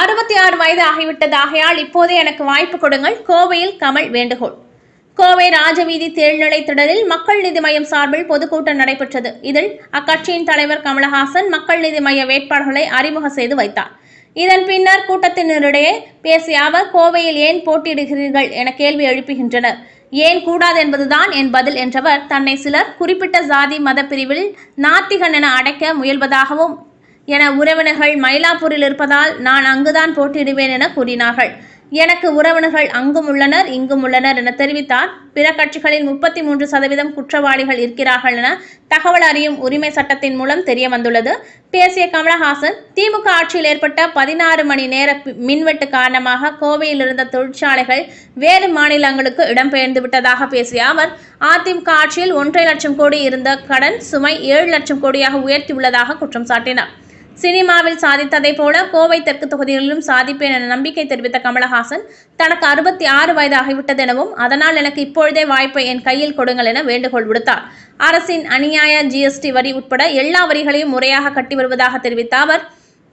அறுபத்தி ஆறு வயது ஆகிவிட்டது ஆகையால் இப்போதே எனக்கு வாய்ப்பு கொடுங்கள். கோவையில் கமல் வேண்டுகோள். கோவை ராஜவீதி தேழ்நிலை திடலில் மக்கள் நீதி மையம் சார்பில் பொதுக்கூட்டம் நடைபெற்றது. இதில் அக்கட்சியின் தலைவர் கமலஹாசன் மக்கள் நீதி மைய வேட்பாளர்களை அறிமுகம் செய்து வைத்தார். இதன் பின்னர் கூட்டத்தினரிடையே பேசிய அவர் கோவையில் ஏன் போட்டியிடுகிறீர்கள்? என கேள்வி எழுப்புகின்றனர். ஏன் கூடாது என்பதுதான் என் பதில் என்றவர் தன்னை சிலர் குறிப்பிட்ட சாதி மத பிரிவில் நாத்திகன் என அடைக்க முயல்வதாகவும் என உறவினர்கள் மயிலாப்பூரில் இருப்பதால் நான் அங்குதான் போட்டியிடுவேன் என கூறினார்கள். எனக்கு உறவினர்கள் அங்கும் உள்ளனர் இங்கும் உள்ளனர் என தெரிவித்தார். பிற கட்சிகளில் முப்பத்தி மூன்று சதவீதம் குற்றவாளிகள் இருக்கிறார்கள் என தகவல் அறியும் உரிமை சட்டத்தின் மூலம் தெரிய வந்துள்ளது பேசிய கமலஹாசன் திமுக ஆட்சியில் ஏற்பட்ட பதினாறு மணி நேர மின்வெட்டு காரணமாக கோவையில் இருந்த தொழிற்சாலைகள் வேறு மாநிலங்களுக்கு இடம்பெயர்ந்து விட்டதாக பேசிய அவர் அதிமுக ஆட்சியில் ஒன்றரை லட்சம் கோடி இருந்த கடன் சுமை ஏழு லட்சம் கோடியாக உயர்த்தியுள்ளதாக குற்றம் சாட்டினார். சினிமாவில் சாதித்ததைப் போல கோவை தெற்கு தொகுதிகளிலும் சாதிப்பேன் என நம்பிக்கை தெரிவித்த கமலஹாசன் தனக்கு அறுபத்தி ஆறு வயது ஆகிவிட்டது எனவும் அதனால் எனக்கு இப்பொழுதே வாய்ப்பை என் கையில் கொடுங்கள் என வேண்டுகோள் விடுத்தார். அரசின் அநியாய ஜிஎஸ்டி வரி உட்பட எல்லா வரிகளையும் முறையாக கட்டி வருவதாக தெரிவித்த அவர்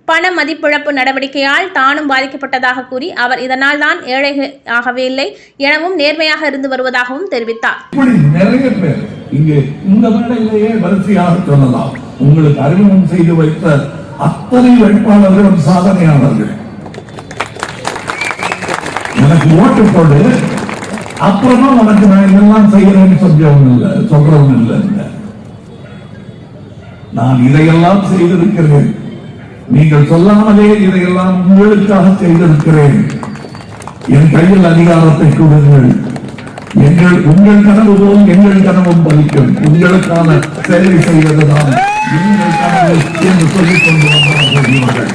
பண மதிப்பிழப்பு நடவடிக்கையால் தானும் பாதிக்கப்பட்டதாக கூறி அவர் இதனால் தான் ஏழை ஆகவே இல்லை எனவும் நேர்மையாக இருந்து வருவதாகவும் தெரிவித்தார். உங்களுக்கு அறிமுகம் செய்து வைத்த அத்தனை வேட்பாளர்களும் சாதனையாளர்கள் எனக்கு ஓட்டு போடு. அப்புறமா உனக்கு நான் இதெல்லாம் செய்யறேன்னு சொல்றவன் இல்லை சொல்றவன் இல்லை நான் இதையெல்லாம் செய்திருக்கிறேன். நீங்கள் சொல்லாமலே இதையெல்லாம் உங்களுக்காக செய்திருக்கிறேன். என் கையில் அதிகாரத்தை கொடுங்கள். எங்கள் உங்கள் கனவு போல் எங்கள் கனவும் பலிக்கும். உங்களுக்கான சேவை செய்வதுதான் கனவு என்று சொல்லிக் கொண்டு வந்தார்கள் இவர்கள்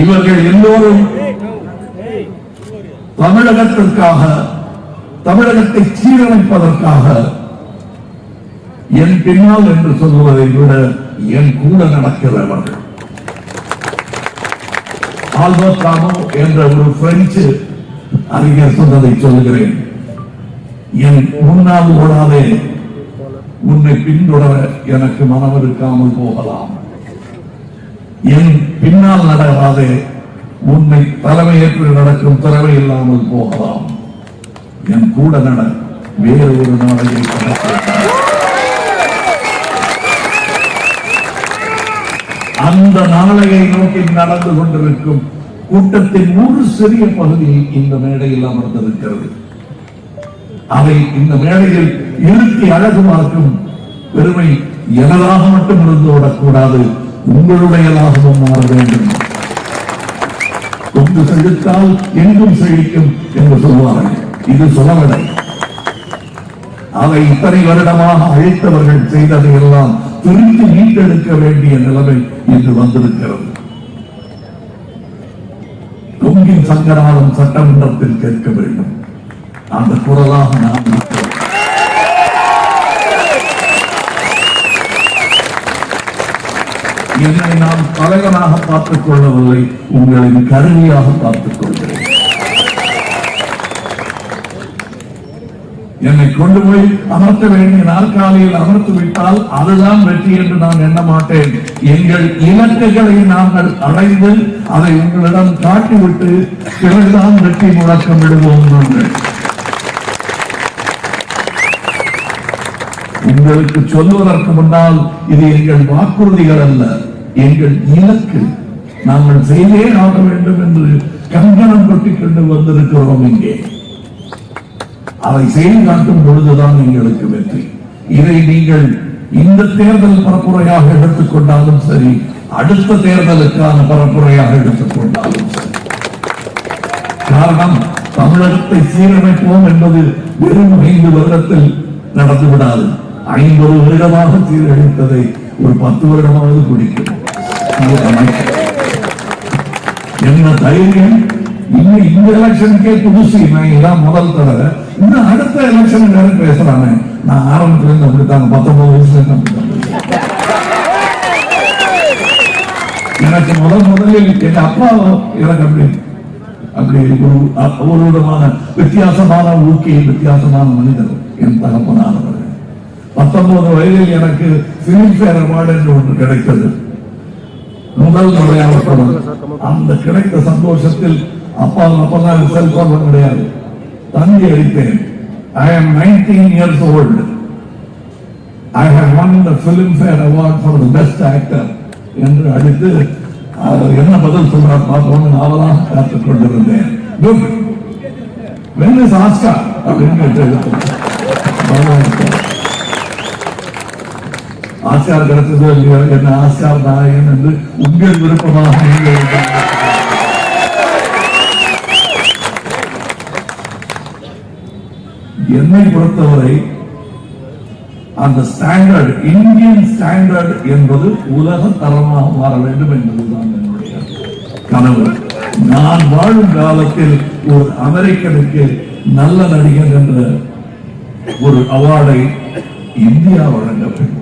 இவர்கள் எல்லோரும் தமிழகத்திற்காக தமிழகத்தை சீரமைப்பதற்காக என் பின்னால் என்று சொல்வதை விட என் கூட நடக்கிறவர்கள். ஆல்பர்ட் காமோ என்ற ஒரு பிரெஞ்சு அறிஞர் சொன்னதை சொல்கிறேன் என் முன்னால் ஓடாதே. உன்னை பின்தொடர எனக்கு மனம் இருக்காமல் போகலாம். என் பின்னால் நடவாதே உன்னை தலைமையேற்று நடக்கும் திறமை இல்லாமல் போகலாம். என் கூட நட வேறு ஒரு நாளையை அந்த நாளையை நோக்கி நடந்து கொண்டிருக்கும் கூட்டத்தின் ஒரு சிறிய பகுதி இந்த மேடையில் அமர்ந்திருக்கிறது. அதை இந்த மேடையில் இருத்தி அழகு பார்க்கும் பெருமை எனதாக மட்டும் இருந்து விடக்கூடாது உங்களுடையதாகவும் மாற வேண்டும். கொண்டு செழித்தால் எங்கும் செழிக்கும் என்று சொல்வார்கள். இது சொல்லவில்லை. அதை இத்தனை வருடமாக அழைத்தவர்கள் செய்ததை எல்லாம் திரும்பி மீட்டெடுக்க வேண்டிய நிலைமை இன்று வந்திருக்கிறது. கொங்கின் சங்கராலம் சட்டமன்றத்தில் கேட்க வேண்டும். அந்த குரலாக நான் என்னை நான் தலைவனாக பார்த்துக் கொள்ளவில்லை உங்களின் கருவியாக பார்த்துக் கொள்கிறேன் என்னை கொண்டு போய் அமர்த்த வேண்டிய நாற்காலியில் அமர்த்து விட்டால் அதுதான் வெற்றி என்று நான் எண்ண மாட்டேன். எங்கள் இலக்குகளை நாங்கள் அடைந்து அதை உங்களிடம் காட்டிவிட்டு பிறகுதான் வெற்றி முழக்கம் விடுவோம் நாங்கள் உங்களுக்கு சொல்வதற்கு முன்னால் இது எங்கள் வாக்குறுதிகள் அல்ல. எங்கள் இலக்கு நாங்கள் செய்தே ஆக வேண்டும் என்று கங்கணம் கொட்டி கொண்டு வந்திருக்கிறோம் இங்கே. அதை செய்து காட்டும் பொழுதுதான் எங்களுக்கு வெற்றி. இதை நீங்கள் இந்த தேர்தல் பரப்புரையாக எடுத்துக்கொண்டாலும் சரி அடுத்த தேர்தலுக்கான பரப்புரையாக எடுத்துக்கொண்டாலும் சரி. காரணம் தமிழகத்தை சீரமைப்போம் என்பது வெறும் ஐந்து வருடத்தில் நடந்து விடாது ஐம்பது வருடமாக சீரழித்ததை ஒரு பத்து வருடமாவது பிடிக்கும் என்ன தைரியம்? இன்னும் இந்த எலெக்ஷனுக்கே புதுசு. நான் இதான் முதல் தடவை. இன்னும் அடுத்த எலெக்ஷன் நேரம் பேசுறானே. நான் ஆரம்பத்துல இருந்து அப்படித்தாங்க பத்தொன்பது வயசுல இருந்து எனக்கு முதல் முதலில் எங்க அப்பா எனக்கு அப்படி அப்படி ஒரு ஒரு விதமான வித்தியாசமான ஊக்கி வித்தியாசமான மனிதர் என் தகப்பனானவர் பத்தொன்பது வயதில் எனக்கு பிலிம்பேர் அவார்டு என்று ஒன்று கிடைத்தது. முதல் முறையான அந்த கிடைத்த சந்தோஷத்தில் அப்பா அப்பதான் செல்போன் கிடையாது. தந்தி அடித்தேன். I am nineteen years old I have won the fair award for best actor என்று அடித்து என்ன பதில் சொல்றார் பார்த்தோன்னு நாவலாக காத்துக் கொண்டிருந்தேன். குட் when is அப்படின்னு கேட்டு ஆஸ்கார் கிடைச்சதோ இல்லையோ என்ன ஆஸ்கார் நாயகன் என்று உங்கள் விருப்பமாக நீங்கள் என்னை பொறுத்தவரை அந்த ஸ்டாண்டர்ட் இந்தியன் ஸ்டாண்டர்ட் என்பது உலக தரமாக மாற வேண்டும் என்பதுதான் என்னுடைய கனவு. நான் வாழும் காலத்தில் ஒரு அமெரிக்கனுக்கு நல்ல நடிகர் என்ற ஒரு அவார்டை இந்தியா வழங்க வேண்டும்